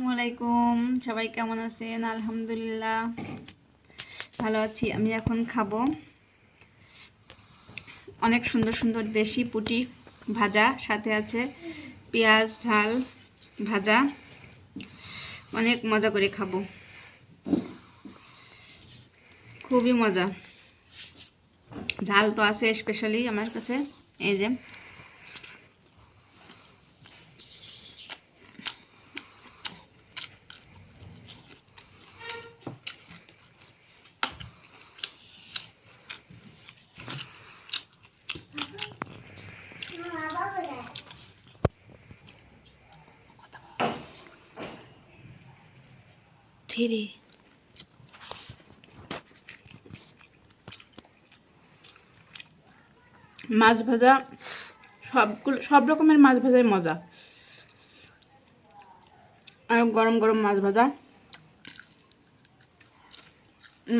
আসসালামু আলাইকুম। সবাই কেমন আছেন? আলহামদুলিল্লাহ। ভালো আছি। আমি এখন খাব অনেক সুন্দর সুন্দর দেশি পুটি ভাজা, সাথে আছে পেঁয়াজ, ঝাল ভাজা। অনেক মজা করে খাব। খুবই মজা। ঝাল তো আছে স্পেশালি আমার কাছে। এই যে মাছ ভাজা, সবগুলো, সব রকমের মাছ ভাজাই মজা। আর গরম গরম মাছ ভাজা।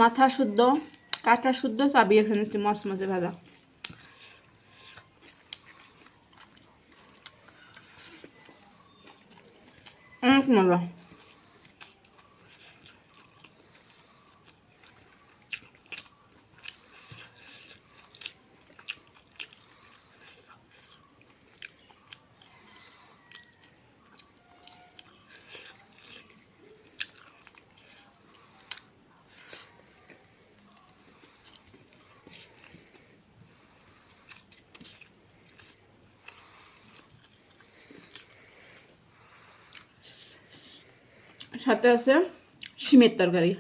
মাথা শুদ্ধ, কাটা শুদ্ধ চাবিয়ে ফেলেছি মশ মশে ভাজা। অনেক মজা সাথে আছে শিমের তরকারি।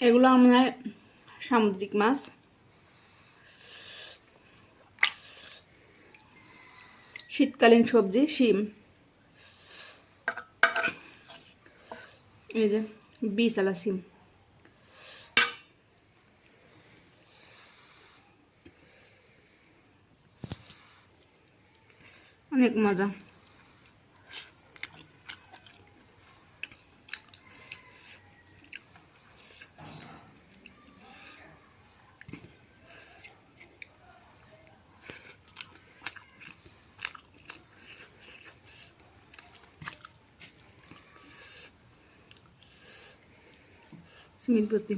এগুলো আমার সামুদ্রিক মাছ। শীতকালীন সবজি, শিম। এই যে বিশালা শিম। অনেক মজা স্মিত প্রতি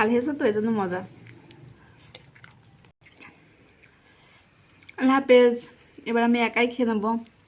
ঝাল হয়েছে তো এই জন্য মজা। আল্লাহ হাফেজ এবার আমি একাই খেয়ে নেব।